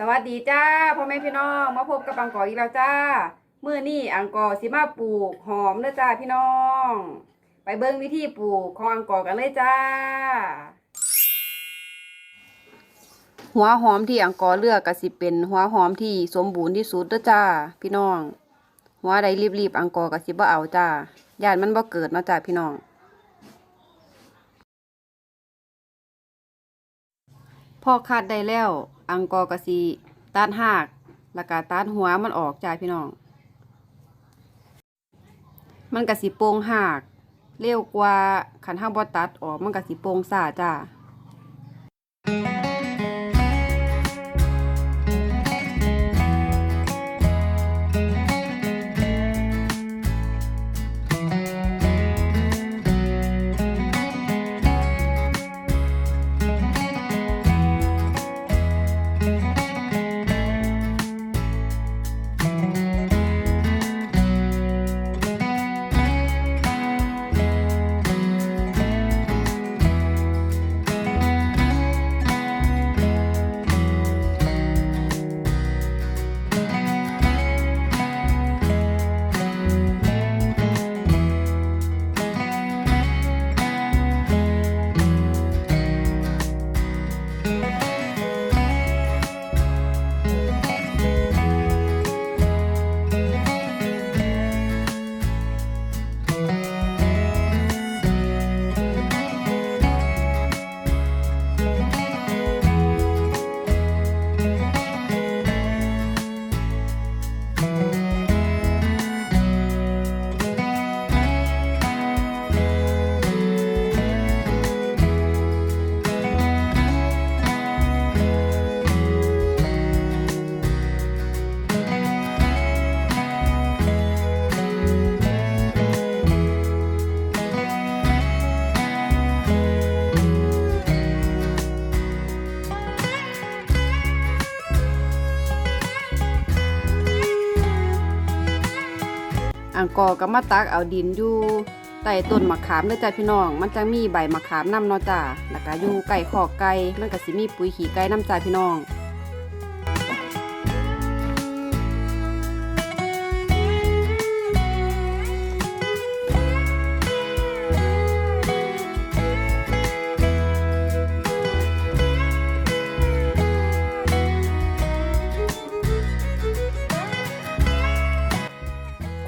สวัสดีจ้าพ่อแม่พี่น้องมาพบกับอังกออีกแล้วจ้าเมื้อนี้อังกอสิมาปลูกหอมเด้อจ้าพี่น้อง ไปเบิ่งวิธีปลูกของอังกอกันเลยจ้า หัวหอมที่อังกอเลือกก็สิเป็นหัวหอมที่สมบูรณ์ที่สุดเด้อจ้า พี่น้อง หัวใดรีบๆอังกอก็สิบ่เอาจ้าย่านมันบ่เกิดเนาะจ้าพี่น้องพอคัดได้แล้ว อังกอร์กะสีต้านหากแล้วก็ต้านหัวมันออกจ้าพี่น้อง มันกะสีโป่งหากเร็วกว่าขันห้างบอตัดออกมันกะสีโป่งซาจ้า อังกอก็มาตักเอาดินอยู่ใต้ต้นมะขามเด้อจ้าพี่น้อง มันจะมีใบมะขามนำเนาะจ้าแล้วก็อยู่ใกล้ขอกไก่มันก็สิมีปุ๋ยขี้ไก่นำจ้าพี่น้อง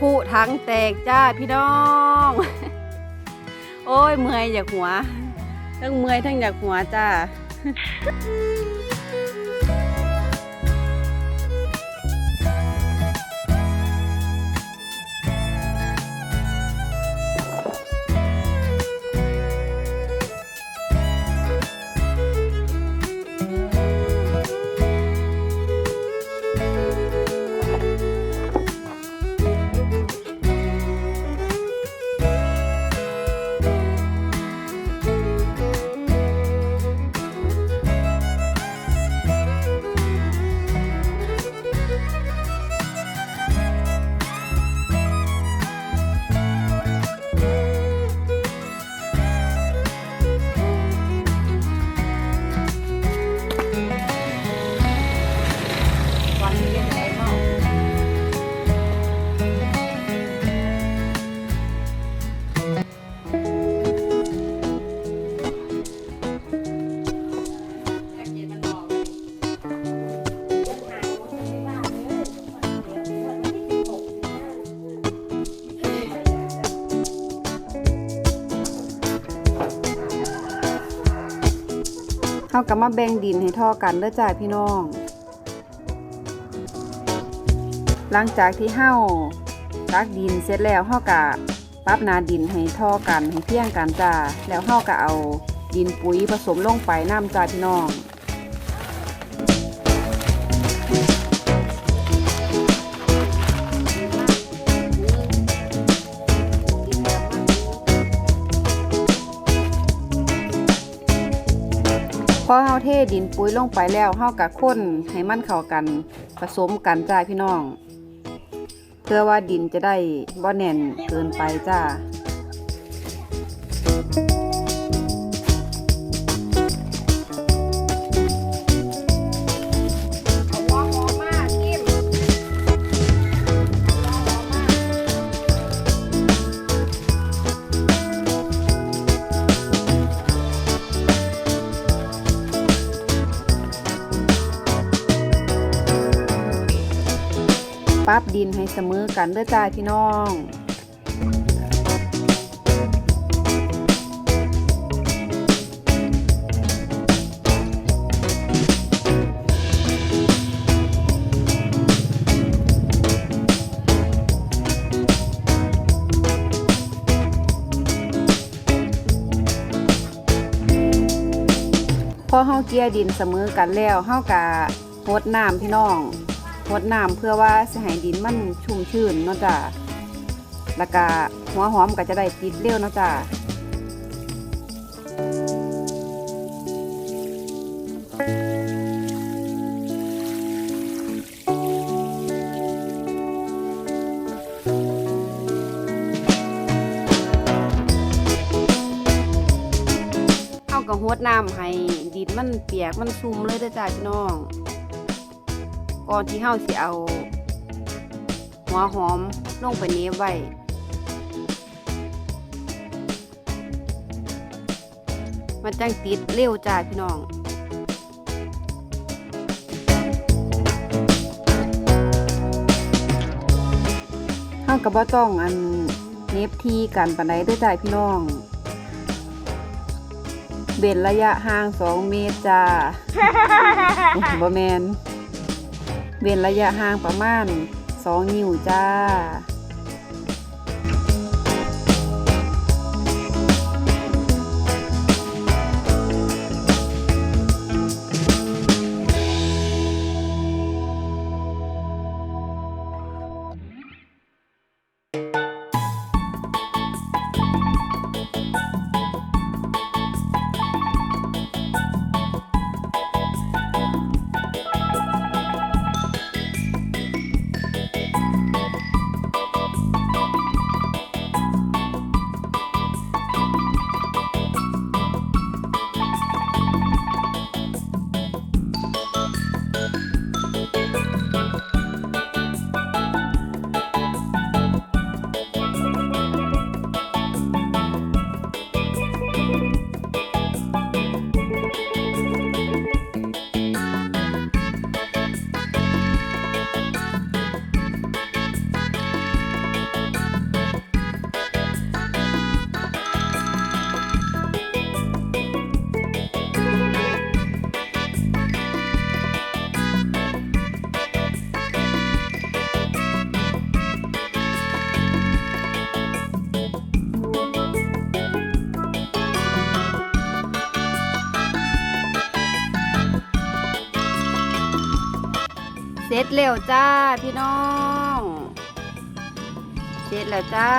คู่ทั้งแตกจ้าพี่น้อง โอ้ยเมื่อยอยากหัว ทั้งเมื่อยทั้งอยากหัวจ้าาก็มาแบ่งดินให้ท่อกันเด้อจ้าพี่น้อง หลังจากที่เฮาตักดินเสร็จแล้วเฮากะปรับนาดินให้ท่อกันให้เพียงกันจ้าแล้วเฮากะเอาดินปุ๋ยผสมลงไปน้ำจ้าพี่น้อง อเฮาเทดินปุ๋ยลงไปแล้วเฮากะค้นให้มันเข้ากันผสมกันจ้าพี่น้อง เพื่อว่าดินจะได้บ่แน่นเกินไปจ้า ดินให้เสมอกันเด้อจ้าพี่น้องพอเฮาเกลี่ยดินเสมอกันแล้วเฮากะรดน้ำพี่น้อง รดน้ำเพื่อว่าสิให้ดินมันชุ่มชื้นเนาะจ้ะแล้วก็หัวหอมก็จะได้ติดเร็วเนาะจ้ะเฮาก็รดน้ำให้ดินมันเปียกมันชุ่มเลยเด้อจ้ะพี่น้อง ก่อนที่เฮาสิเอา หัวหอมลงไปเนบไว้มันจังติดเร็วจ้าพี่น้องเฮาก็บ่ต้องอันเนบทีกันปานใดเด้อจ้าพี่น้องเบ็นระยะห่าง 2 เมตรจ้าบ่แมน เว้นระยะห่างประมาณ 2 นิ้วจ้า เสร็จแล้วจ้าพี่น้อง เสร็จแล้วจ้า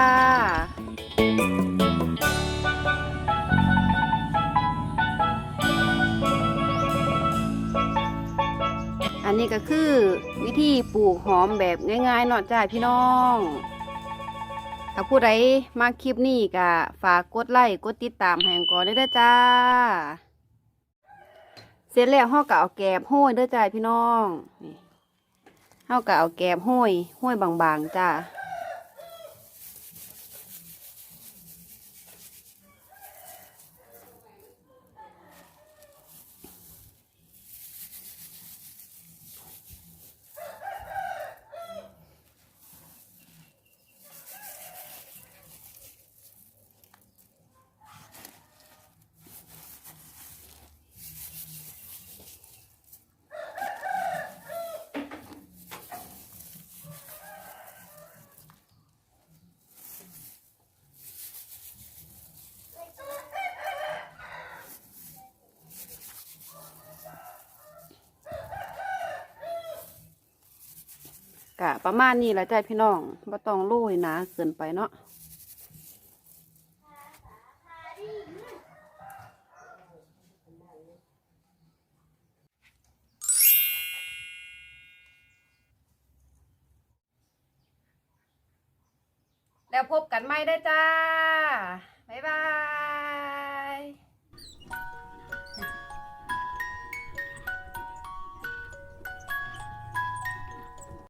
อันนี้ก็คือวิธีปลูกหอมแบบง่ายๆเนาะจ้าพี่น้องถ้าผู้ใดมาคลิปนี้ก็ฝากกดไลค์กดติดตามให้ก่อนได้เด้อจ้า เสร็จแล้วเฮาก็เอาแกบห้อยเด้อจ้าพี่น้องนี่ เฮาก็เอาแกบห้อยห้อยบางๆจ้า กะประมาณนี้แหละจ้าพี่น้องบ่ต้องโรยหนาเกินไปเนาะแล้วพบกันใหม่ได้จ้า บ๊ายบาย